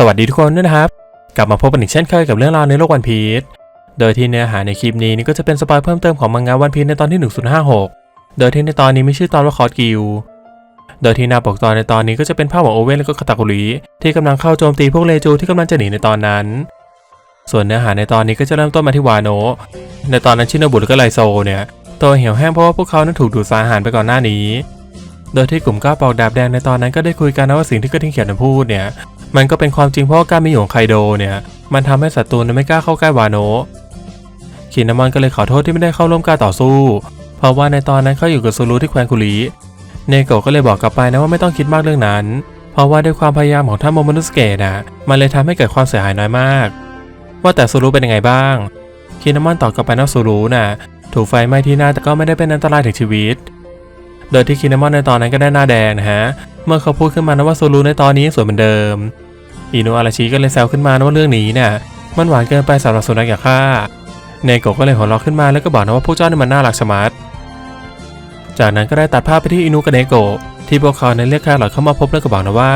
สวัสดีทุกคนด้วยนะครับ กลับมาพบกันอีกเช่นเคยกับเรื่องราวในโลกวันพีชโดยที่เนื้อหาในคลิปนี้นี่ก็จะเป็นสปอยเพิ่มเติมของมังงะวันพีชในตอนที่ 1056 โดยที่ในตอนนี้มีชื่อตอนว่าคอร์สกิลโดยที่หน้าปกตอนในตอนนี้ก็จะเป็นภาพของโอเว่นและก็คาตาคุริที่กำลังเข้าโจมตีพวกเลจูที่กำลังจะหนีในตอนนั้น ส่วนเนื้อหาในตอนนี้ก็จะเริ่มต้นมาที่วาโนะในตอนนั้นชินโนบุและก็ไลโซเนี่ยตัวเหี่ยวแห้งเพราะว่าพวกเขานั้นถูกดูดสารอาหารไปก่อนหน้านี้ โดยที่กลุ่มก้าปอกดาบแดงในตอนนั้นก็ได้คุยกันนะว่าสิ่งที่กระทิงเขียวนั้นพูดเนี่ย มันก็เป็นความจริงเพราะการมีอยู่ของไคโดเนี่ย มันทำให้ศัตรูนั้นไม่กล้าเข้าใกล้วาโนะคินามอนก็เลยขอโทษที่ไม่ได้เข้าร่วมการต่อสู้ เพราะว่าในตอนนั้นเขาอยู่กับซูรุที่แคว้นคุริเนโกะก็เลยบอกกลับไปนะว่าไม่ต้องคิดมากเรื่องนั้น เพราะว่าด้วยความพยายามของท่านโมโมนุสเกะนะมันเลยทำให้เกิดความเสียหายน้อยมาก ว่าแต่ซูรุเป็นยังไงบ้างคินามอนตอบกลับไปนะซูรุน่ะถูกไฟไหม้ที่หน้าแต่ก็ไม่ได้เป็นอันตรายถึงชีวิต โดยที่คินามอนในตอนนั้นก็ได้หน้าแดงนะฮะ เมื่อเขาพูดขึ้นมานะว่าซูรุในตอนนี้สวยเหมือนเดิม อินุอาราชิก็เลยแซวขึ้นมานะว่าเรื่องนี้เนี่ยมันหวานเกินไปสำหรับสุนัขอย่างข้าเนโกะก็เลยหัวเราะขึ้นมาแล้วก็บอกนะว่าพวกเจ้านี่มันน่ารักชะมัดจากนั้นก็ได้ตัดภาพไปที่อินุกับเนโกะที่พวกเขาในเรียกแครอทเข้ามาพบแล้วก็บอกนะว่า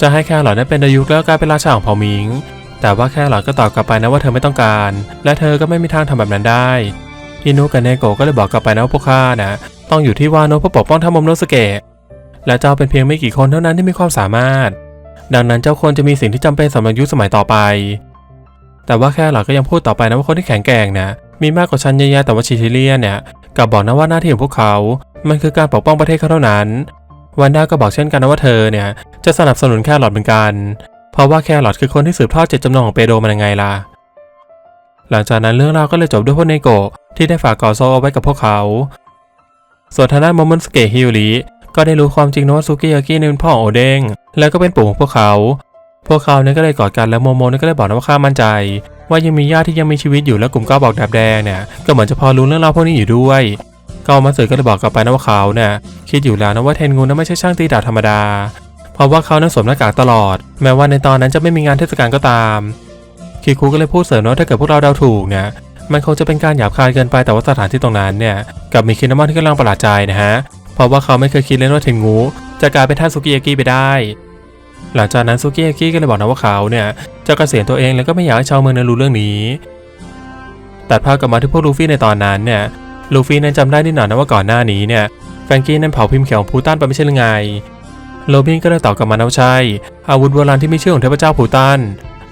จะให้แครอทนั้นเป็นดายุกแล้วกลายเป็นราชาของเผ่ามิง แต่ว่าแครอทก็ตอบกลับไปนะว่าเธอไม่ต้องการ และเธอก็ไม่มีทางทำแบบนั้นได้อินุกับเนโกะก็เลยบอกกลับไปนะว่าพวกข้านะต้องอยู่ที่วาโนะเพื่อปกป้องท่านโมโนสเกะและเจ้าเป็นเพียงไม่กี่คนเท่านั้นที่มีความสามารถ ดังนั้นเจ้าควรจะมีสิ่งที่จำเป็นสำหรับยุคสมัยต่อไป แต่ว่าแค่หลักก็ยังพูดต่อไปนะว่าคนที่แข็งแกร่งเนี่ยมีมากกว่าฉันเยอะแยะแต่ว่าชิชิเลียนเนี่ยกับบอกนะว่าหน้าที่ของพวกเขา มันคือการปกป้องประเทศเขาเท่านั้นวันด้าก็บอกเช่นกันนะว่าเธอเนี่ยจะสนับสนุนแครอทเหมือนกัน เพราะว่าแครอทคือคนที่สืบทอดเจตจำนงของเปโดมันยังไงล่ะ หลังจากนั้นเรื่องราวก็เลยจบด้วยพวกเนโกะที่ได้ฝากกอโซเอาไว้กับพวกเขา ส่วนทางด้านโมมอนสเกะฮิวริ ก็ได้รู้ความจริงนะว่าซูกิยากินี่เป็นพ่อของโอเด้งแล้วก็เป็นปู่ของพวกเขา พวกเขาเนี่ยก็เลยกอดกันแล้วโมโมเนี่ยก็เลยบอกนะว่าข้ามั่นใจ ว่ายังมีญาติที่ยังมีชีวิตอยู่และกลุ่มก้าวบอกดาบแดงเนี่ยก็เหมือนจะพอรู้เรื่องราวพวกนี้อยู่ด้วยก็มาสึก็เลยบอกกลับไปนะว่าเขาเนี่ยคิดอยู่แล้วนะว่าเทนงูนั้นไม่ใช่ช่างตีดาบธรรมดา เพราะว่าเขานั้นสวมหน้ากากตลอด แม้ว่าในตอนนั้นจะไม่มีงานเทศกาลก็ตามคิคุก็เลยพูดเสริมนะว่าถ้าเกิดพวกเราเดาถูกเนี่ยมันคงจะเป็นการหยาบคายเกินไปแต่ว่าสถานที่ตรงนั้นเนี่ยกับมีคินามอนที่กำลังประหลาดใจนะฮะ เพราะว่าเขาไม่เคยคิดเลยว่าเทนงูจะกลายเป็นท่านซุกิยากิไปได้ หลังจากนั้นซุกิยากิก็เลยบอกนะว่าเขาเนี่ยจะเกษียณตัวเองแล้วก็ไม่อยากให้ชาวเมืองนั้นรู้เรื่องนี้ตัดภาพกลับมาที่พวกลูฟี่ในตอนนั้นเนี่ยลูฟี่นั้นจำได้นิดหน่อยนะว่าก่อนหน้านี้เนี่ยแฟรงกี้นั้นเผาพิมพ์เขียวของพูตันไปไม่ใช่หรือไงโรบินก็เลยตอบกลับมานะว่าใช่อาวุธโบราณที่มีชื่อของเทพเจ้าพูตัน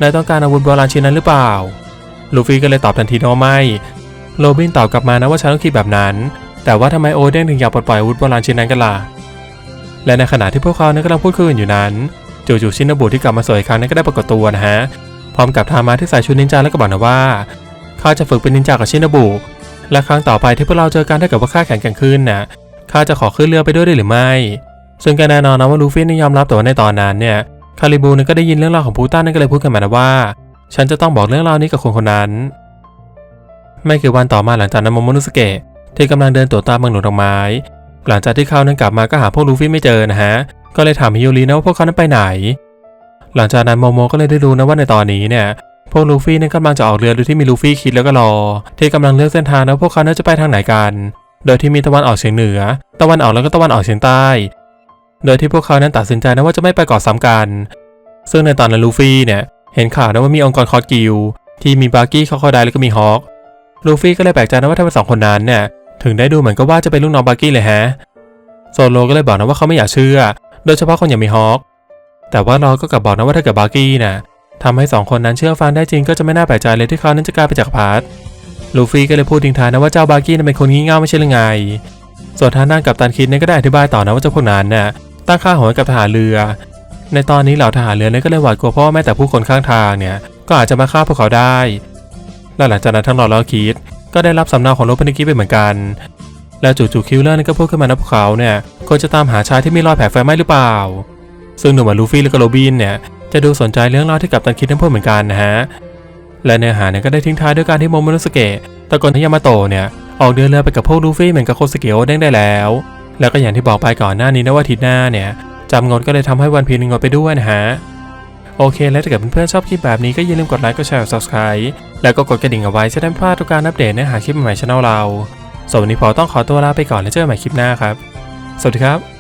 นายต้องการอาวุธโบราณชิ้นนั้นหรือเปล่าลูฟี่ก็เลยตอบทันทีว่าไม่โรบินตอบกลับมานะว่าฉันต้องคิดแบบนั้น แต่ว่าทำไมโอเด้งถึงอยากปลดปล่อยอาวุธโบราณชิ้นนั้นกันล่ะ และในขณะที่พวกเขานั้นกำลังพูดคุยกันอยู่นั้น จู่ๆชินบุที่กลับมาสวยอีกครั้งนั้นก็ได้ปรากฏตัวนะฮะ พร้อมกับทามาที่ใส่ชุดนินจาแล้วก็บอกนะว่าข้าจะฝึกเป็นนินจากับชินบุและครั้งต่อไปที่พวกเราเจอกันถ้าเกิดว่าข้าแข็งแกร่งขึ้นน่ะข้าจะขอขึ้นเรือไปด้วยได้หรือไม่ ซึ่งก็แน่นอนนะว่าลูฟี่นี่ยอมรับแต่ว่าในตอนนั้นเนี่ยคาริบูนี่ยก็ได้ยินเรื่องราวของพูต้านั่นก็เลยพูดกันมานะว่า ฉันจะต้องบอกเรื่องราวนี้กับคนคนนั้น ไม่กี่วันต่อมาหลังจากนั้นโมโมนุสเกะ ที่กำลังเดินตัวตามเมืองหลวงดอกไม้ หลังจากที่เขานั้นกลับมาก็หาพวกลูฟี่ไม่เจอนะฮะ ก็เลยถามฮิโยรินะว่าพวกเขานั้นไปไหน หลังจากนั้นโมโมก็เลยได้รู้นะว่าในตอนนี้เนี่ยพวกลูฟี่นั้นกำลังจะออกเรือโดยที่มีลูฟี่คิดแล้วก็รอ ที่กำลังเลือกเส้นทางนะพวกเขาน่าจะไปทางไหนกัน โดยที่มีตะวันออกเฉียงเหนือ ตะวันออกแล้วก็ตะวันออกเฉียงใต้ โดยที่พวกเขานั้นตัดสินใจนะว่าจะไม่ไปเกาะซ้ำกัน ซึ่งในตอนนั้นลูฟี่เนี่ยเห็นข่าวนะว่ามีองค์กรคอร์สกิลที่มีบาร์กี้คอคอไดแล้วก็มีฮอคลูฟี่ก็เลยแปลกใจนะว่าทำไมสองคนนั้นเนี่ย ถึงได้ดูเหมือนกับว่าจะเป็นลูกน้องบาร์กี้เลยฮะ โซโลก็เลยบอกนะว่าเขาไม่อยากเชื่อ โดยเฉพาะคนอย่างมีฮอคแต่ว่าเราก็กลับบอกนะว่าถ้าเกิดบาร์กี้นะทำให้สองคนนั้นเชื่อฟังได้จริงก็จะไม่น่าแปลกใจเลยที่เขานั้นจะกลายเป็นจักรพรรดิลูฟี่ก็เลยพูดทิ้งท้ายนะว่าเจ้าบาร์กี้นั้นเป็นคนงี่เง่าไม่ใช่หรือไง ส่วนทางด้านกับตันคิดนั้นก็ได้อธิบายต่อนะว่าเจ้าพวกนั้นน่ะตั้งค่าหัวกับทหารเรือ ในตอนนี้เหล่าทหารเรือนั้นก็เลยหวาดกลัวเพราะว่าแม้แต่ผู้คนข้างทางเนี่ยก็อาจจะมาฆ่าพวกเขาได้และหลังจากนั้นทั้งหลอดแล้วคิด ก็ได้รับสำเนาของรถพนิกิไปเหมือนกัน แล้วจู่ๆคิวเลอร์นี่ก็พูดขึ้นมานะพวกเขาเนี่ยควรจะตามหาชายที่มีรอยแผลไฟไหม้หรือเปล่า ซึ่งหนุ่มลูฟี่และก็โรบินเนี่ยจะดูสนใจเรื่องราวที่กับตันคิดทั้งพวกเหมือนกันนะฮะและเนื้อหาเนี่ยก็ได้ทิ้งท้ายด้วยการที่โมโมโนสเกะตะโกนให้ยามาโตะเนี่ยออกเดินเรือไปกับพวกลูฟี่เหมือนกับโคสเกโอเด้งได้แล้ว แล้วก็อย่างที่บอกไปก่อนหน้านี้นะว่าทิตย์หน้าเนี่ยจำงดก็เลยทำให้วันพีนงดไปด้วยนะฮะ โอเค และถ้าเกิดเพื่อนๆชอบคลิปแบบนี้ก็อย่าลืมกดไลค์ กดแชร์กด subscribe แล้วก็กดกระดิ่งเอาไว้จะได้ไม่พลาดทุกการอัปเดตเนื้อหาคลิปใหม่ๆช่องเราส่วนวันนี้พอต้องขอตัวลาไปก่อนแล้วเจอกันใหม่คลิปหน้าครับ สวัสดีครับ